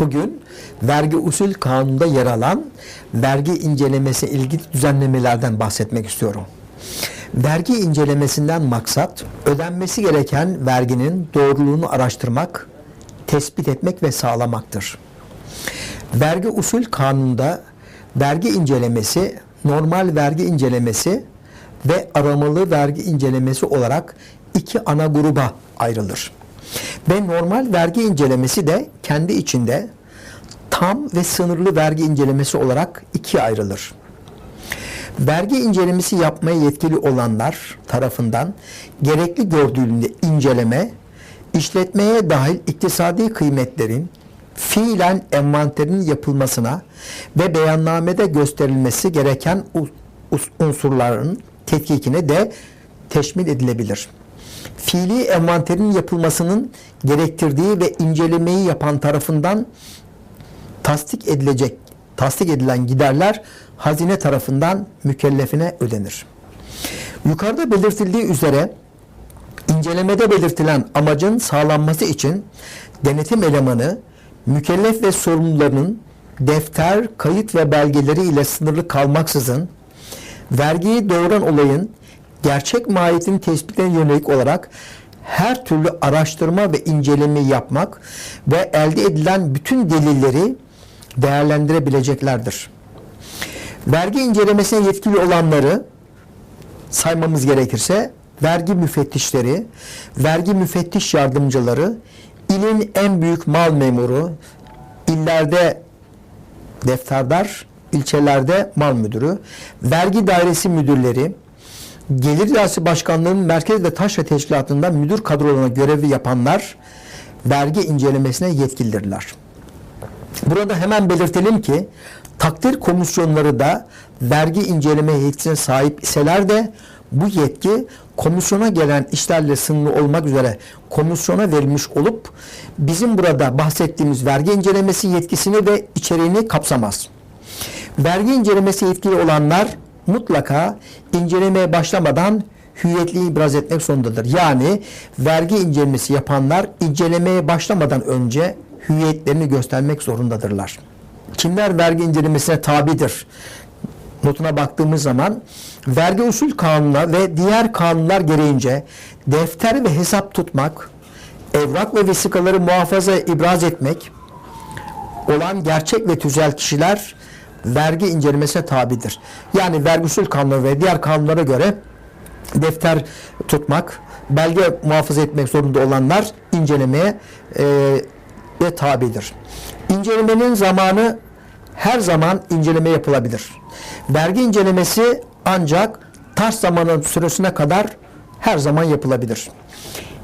Bugün vergi usul kanununda yer alan vergi incelemesi ilgili düzenlemelerden bahsetmek istiyorum. Vergi incelemesinden maksat ödenmesi gereken verginin doğruluğunu araştırmak, tespit etmek ve sağlamaktır. Vergi usul kanununda vergi incelemesi, normal vergi incelemesi ve aramalı vergi incelemesi olarak iki ana gruba ayrılır. Ve normal vergi incelemesi de kendi içinde tam ve sınırlı vergi incelemesi olarak ikiye ayrılır. Vergi incelemesi yapmaya yetkili olanlar tarafından gerekli gördüğünde inceleme, işletmeye dahil iktisadi kıymetlerin fiilen envanterin yapılmasına ve beyannamede gösterilmesi gereken unsurların tetkikine de teşmil edilebilir. Fiili envanterin yapılmasının gerektirdiği ve incelemeyi yapan tarafından tasdik edilecek, tasdik edilen giderler hazine tarafından mükellefine ödenir. Yukarıda belirtildiği üzere incelemede belirtilen amacın sağlanması için denetim elemanı mükellef ve sorumlularının defter, kayıt ve belgeleri ile sınırlı kalmaksızın vergiyi doğuran olayın gerçek mahiyetini tespitine yönelik olarak her türlü araştırma ve inceleme yapmak ve elde edilen bütün delilleri değerlendirebileceklerdir. Vergi incelemesine yetkili olanları saymamız gerekirse vergi müfettişleri, vergi müfettiş yardımcıları, ilin en büyük mal memuru, illerde defterdar, ilçelerde mal müdürü, vergi dairesi müdürleri, Gelir İdaresi Başkanlığı'nın Merkez ve Taşra Teşkilatı'nda müdür kadrolarına görevi yapanlar vergi incelemesine yetkilidirler. Burada hemen belirtelim ki takdir komisyonları da vergi inceleme yetkisine sahip iseler de bu yetki komisyona gelen işlerle sınırlı olmak üzere komisyona verilmiş olup bizim burada bahsettiğimiz vergi incelemesi yetkisini ve içeriğini kapsamaz. Vergi incelemesi yetkili olanlar mutlaka incelemeye başlamadan hüviyetli ibraz etmek zorundadır. Yani vergi incelemesi yapanlar incelemeye başlamadan önce hüviyetlerini göstermek zorundadırlar. Kimler vergi incelemesine tabidir? Notuna baktığımız zaman vergi usul kanununa ve diğer kanunlar gereğince defter ve hesap tutmak, evrak ve vesikaları muhafaza ibraz etmek olan gerçek ve tüzel kişiler vergi incelemesine tabidir. Yani vergi usul kanunu ve diğer kanunlara göre defter tutmak, belge muhafaza etmek zorunda olanlar incelemeye e, ve tabidir. İncelemenin zamanı her zaman inceleme yapılabilir. Vergi incelemesi ancak taş zamanın süresine kadar her zaman yapılabilir.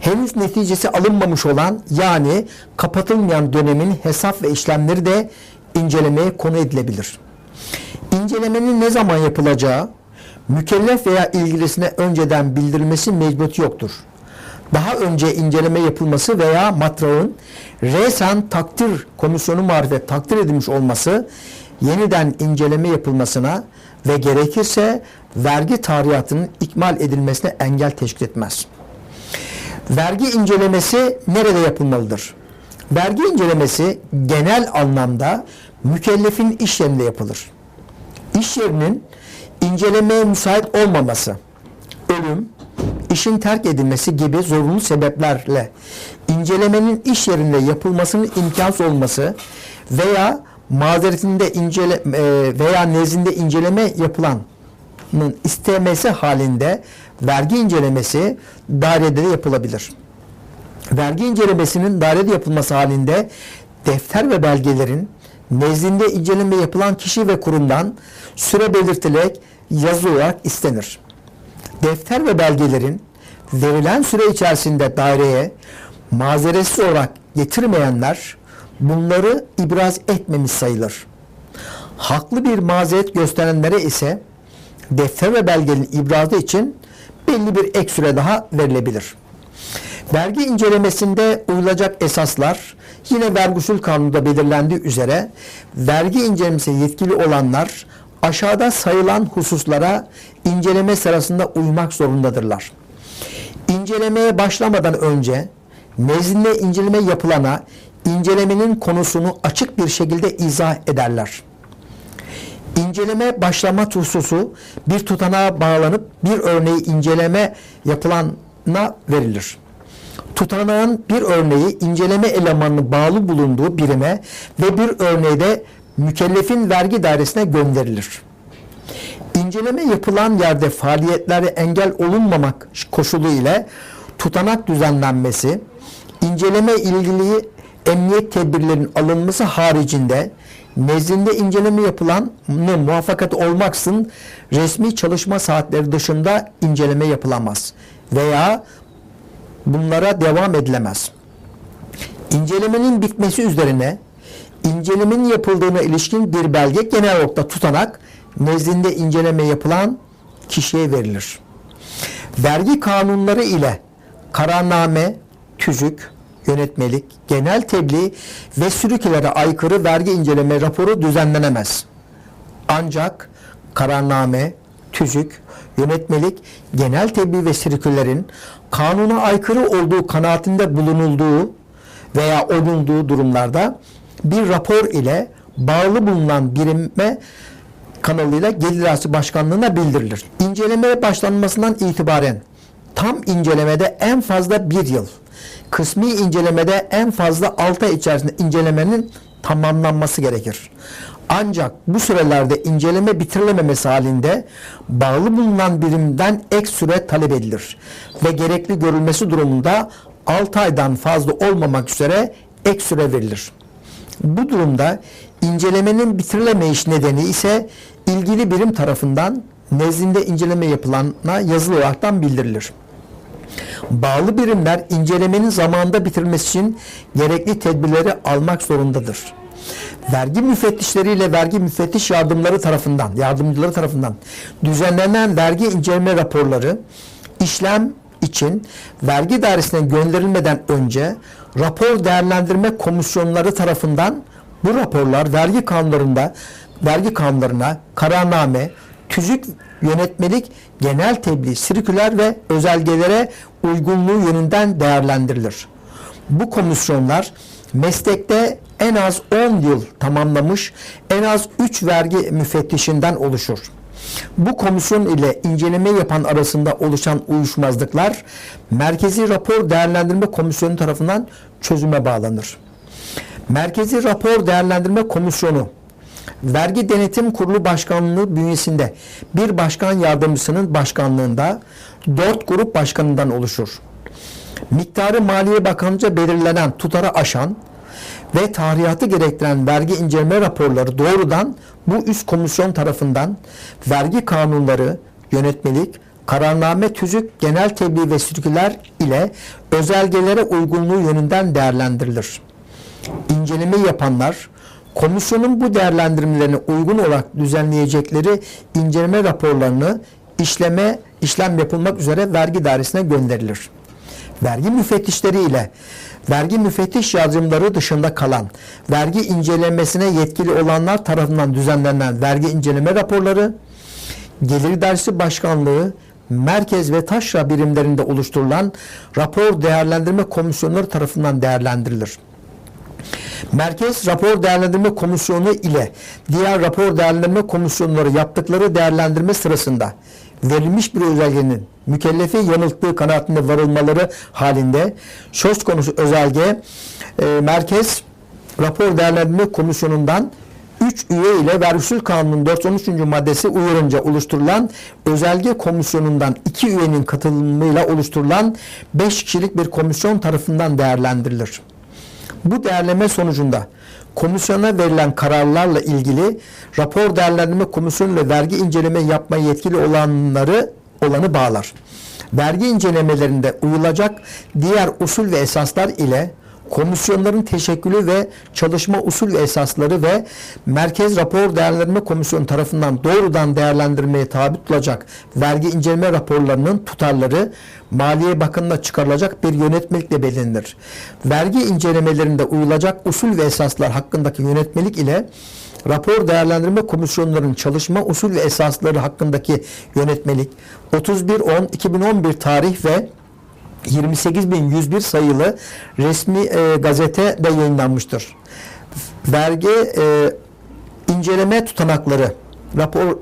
Henüz neticesi alınmamış olan yani kapatılmayan dönemin hesap ve işlemleri de incelemeye konu edilebilir. İncelemenin ne zaman yapılacağı, mükellef veya ilgilisine önceden bildirilmesi mecburiyeti yoktur. Daha önce inceleme yapılması veya matrağın resen takdir komisyonu marifet takdir edilmiş olması yeniden inceleme yapılmasına ve gerekirse vergi tarihatının ikmal edilmesine engel teşkil etmez. Vergi incelemesi nerede yapılmalıdır? Vergi incelemesi genel anlamda mükellefin iş yerinde yapılır. İş yerinin incelemeye müsait olmaması, ölüm, işin terk edilmesi gibi zorunlu sebeplerle incelemenin iş yerinde yapılmasının imkansız olması veya mazeretinde incele e, veya nezdinde inceleme yapılanın istemesi halinde vergi incelemesi dairede de yapılabilir. Vergi incelemesinin dairede yapılması halinde defter ve belgelerin nezdinde inceleme yapılan kişi ve kurumdan süre belirtilerek yazılı olarak istenir. Defter ve belgelerin verilen süre içerisinde daireye mazeretsiz olarak getirmeyenler bunları ibraz etmemiş sayılır. Haklı bir mazeret gösterenlere ise defter ve belgenin ibrazı için belli bir ek süre daha verilebilir. Vergi incelemesinde uyulacak esaslar yine vergi usul kanununda belirlendiği üzere vergi incelemesi yetkili olanlar aşağıda sayılan hususlara inceleme sırasında uymak zorundadırlar. İncelemeye başlamadan önce nezdinde inceleme yapılana incelemenin konusunu açık bir şekilde izah ederler. İnceleme başlama hususu bir tutanağa bağlanıp bir örneği inceleme yapılana verilir. Tutanağın bir örneği inceleme elemanının bağlı bulunduğu birime ve bir örneği de mükellefin vergi dairesine gönderilir. İnceleme yapılan yerde faaliyetlere engel olunmamak koşulu ile tutanak düzenlenmesi, inceleme ilgili emniyet tedbirlerinin alınması haricinde nezdinde inceleme yapılan muvaffakat olmaksın resmi çalışma saatleri dışında inceleme yapılamaz veya bunlara devam edilemez. İncelemenin bitmesi üzerine incelemenin yapıldığına ilişkin bir belge genel olarak tutanak nezdinde inceleme yapılan kişiye verilir. Vergi kanunları ile kararname, tüzük, yönetmelik, genel tebliğ ve sürükülere aykırı vergi inceleme raporu düzenlenemez. Ancak kararname, tüzük, yönetmelik, genel tebliğ ve sirkülerin kanuna aykırı olduğu kanaatinde bulunulduğu veya olunduğu durumlarda bir rapor ile bağlı bulunan birime kanalıyla Gelir Dairesi Başkanlığı'na bildirilir. İncelemeye başlanmasından itibaren tam incelemede en fazla bir yıl, kısmi incelemede en fazla 6 ay içerisinde incelemenin tamamlanması gerekir. Ancak bu sürelerde inceleme bitirilememesi halinde bağlı bulunan birimden ek süre talep edilir ve gerekli görülmesi durumunda 6 aydan fazla olmamak üzere ek süre verilir. Bu durumda incelemenin bitirilemeyiş nedeni ise ilgili birim tarafından nezdinde inceleme yapılana yazılı olaraktan bildirilir. Bağlı birimler incelemenin zamanında bitirilmesi için gerekli tedbirleri almak zorundadır. Vergi müfettişleriyle vergi müfettiş yardımları tarafından, yardımcıları tarafından düzenlenen vergi inceleme raporları işlem için vergi dairesine gönderilmeden önce rapor değerlendirme komisyonları tarafından bu raporlar vergi kanunlarında vergi kanunlarına kararname, tüzük yönetmelik, genel tebliğ, sirküler ve özelgelere uygunluğu yönünden değerlendirilir. Bu komisyonlar meslekte en az 10 yıl tamamlamış en az 3 vergi müfettişinden oluşur. Bu komisyon ile inceleme yapan arasında oluşan uyuşmazlıklar Merkezi Rapor Değerlendirme Komisyonu tarafından çözüme bağlanır. Merkezi Rapor Değerlendirme Komisyonu Vergi Denetim Kurulu Başkanlığı bünyesinde bir başkan yardımcısının başkanlığında dört grup başkanından oluşur. Miktarı Maliye Bakanlığı'nca belirlenen tutara aşan ve tarihatı gerektiren vergi inceleme raporları doğrudan bu üst komisyon tarafından vergi kanunları, yönetmelik, kararname, tüzük, genel tebliğ ve sürgüler ile özelgelere uygunluğu yönünden değerlendirilir. İnceleme yapanlar, komisyonun bu değerlendirmelerine uygun olarak düzenleyecekleri inceleme raporlarını işleme işlem yapılmak üzere vergi dairesine gönderilir. Vergi müfettişleri ile vergi müfettiş yardımları dışında kalan vergi incelemesine yetkili olanlar tarafından düzenlenen vergi inceleme raporları Gelir Dairesi Başkanlığı merkez ve taşra birimlerinde oluşturulan rapor değerlendirme komisyonları tarafından değerlendirilir. Merkez Rapor Değerlendirme Komisyonu ile diğer rapor değerlendirme komisyonları yaptıkları değerlendirme sırasında verilmiş bir özelgenin mükellefi yanılttığı kanaatinde varılmaları halinde söz konusu özelge e, Merkez Rapor Değerlendirme Komisyonu'ndan 3 üye ile Vergi Kanunu'nun 413. maddesi uyarınca oluşturulan özelge komisyonundan 2 üyenin katılımıyla oluşturulan 5 kişilik bir komisyon tarafından değerlendirilir. Bu değerleme sonucunda komisyona verilen kararlarla ilgili rapor değerlendirme komisyonu ile vergi inceleme yapma yetkili olanları olanı bağlar. Vergi incelemelerinde uyulacak diğer usul ve esaslar ile komisyonların teşekkülü ve çalışma usul ve esasları ve Merkez Rapor Değerlendirme Komisyonu tarafından doğrudan değerlendirmeye tabi tutulacak vergi inceleme raporlarının tutarları Maliye Bakanı'na çıkarılacak bir yönetmelikle belirlenir. Vergi incelemelerinde uyulacak usul ve esaslar hakkındaki yönetmelik ile rapor değerlendirme komisyonlarının çalışma usul ve esasları hakkındaki yönetmelik 31.10.2011 tarih ve 28.101 sayılı resmi e, gazetede yayınlanmıştır. Vergi e, inceleme tutanakları rapor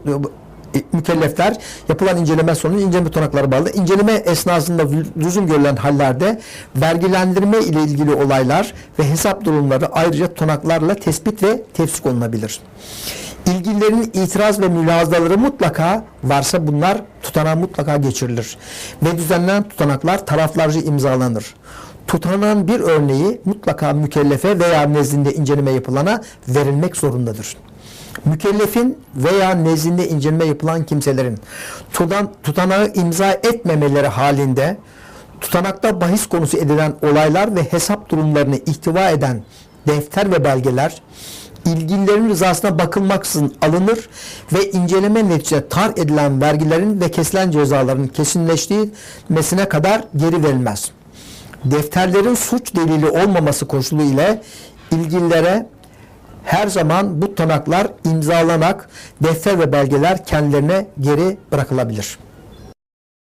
e, mükellefler yapılan inceleme sonucu inceleme tutanakları bağlı. İnceleme esnasında lüzum görülen hallerde vergilendirme ile ilgili olaylar ve hesap durumları ayrıca tutanaklarla tespit ve tefsik olunabilir. İlgililerin itiraz ve mülazdaları mutlaka varsa bunlar tutanağa mutlaka geçirilir. Ve düzenlenen tutanaklar taraflarca imzalanır. Tutanağın bir örneği mutlaka mükellefe veya nezdinde inceleme yapılana verilmek zorundadır. Mükellefin veya nezdinde inceleme yapılan kimselerin tutan, tutanağı imza etmemeleri halinde tutanakta bahis konusu edilen olaylar ve hesap durumlarını ihtiva eden defter ve belgeler ilgililerin rızasına bakılmaksızın alınır ve inceleme neticesinde tar edilen vergilerin ve kesilen cezaların kesinleştirilmesine kadar geri verilmez. Defterlerin suç delili olmaması koşulu ile ilgililere her zaman bu tanaklar imzalanak defter ve belgeler kendilerine geri bırakılabilir.